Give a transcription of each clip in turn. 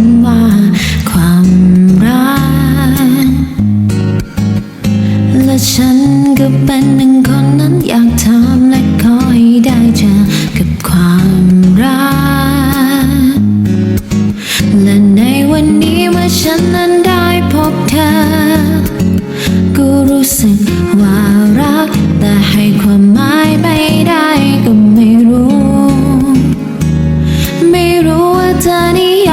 ำว่าความรัก และฉันก็เป็นหนึ่งคนนั้นอยากทำและคอยได้เจอกับความรัก และในวันนี้เมื่อฉันนั้นได้พบเธอ ก็รู้สึกว่ารัก แต่ให้ความหมายไม่ได้ก็ไม่รู้ ไม่รู้ว่าเธอนิย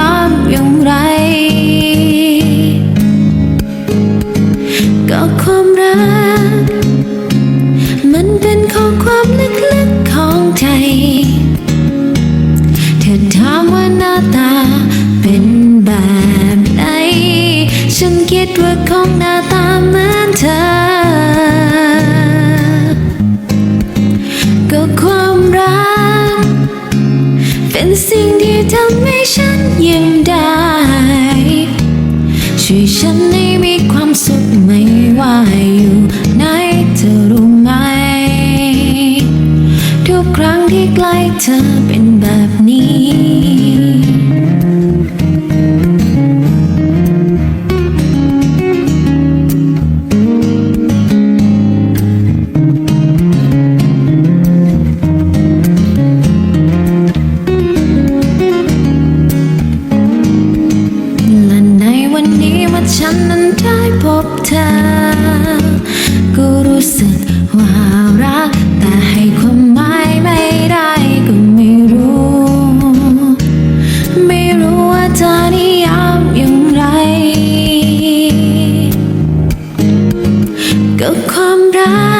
เป็นสิ่งที่ทำให้ฉันยิ้มได้ ช่วยฉันให้มีความสุขไม่ว่าอยู่ไหนเธอรู้ไหม ทุกครั้งที่ใกล้เธอเป็นแบบนี้ บเธอ ก็รู้สึกว่ารัก แต่ให้ความหมายไม่ได้ก็ไม่รู้ ไม่รู้ว่าจะนิยามอย่างไรก็ความรั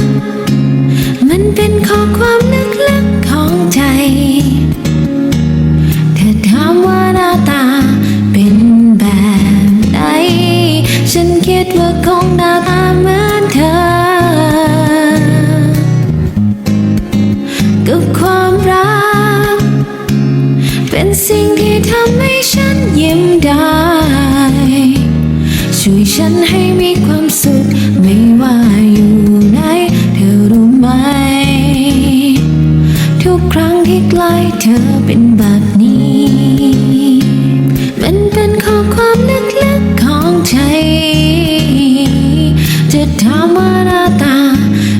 ก มันเป็นข้อความลึกๆข สิ่งที่ทำให้ฉันยิ้มได้ ช่วยฉันให้มีความสุขไม่ว่าอยู่ไหนเธอรู้ไหม ทุกครั้งที่ใกล้เธอเป็นแบบนี้ มันเป็นข้อความลึกๆของใจจะถามว่าหน้าตา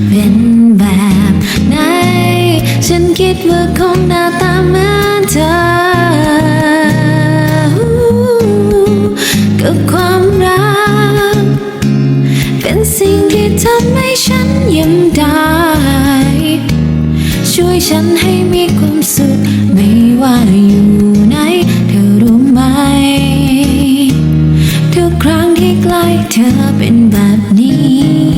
เป็นแบบไหน ฉันคิดว่าคงหน้า ทำให้ฉันยิ้มได้ ช่วยฉันให้มีความสุข ไม่ว่าอยู่ไหนเธอรู้ไหม ทุกครั้งที่ใกล้เธอเป็นแบบนี้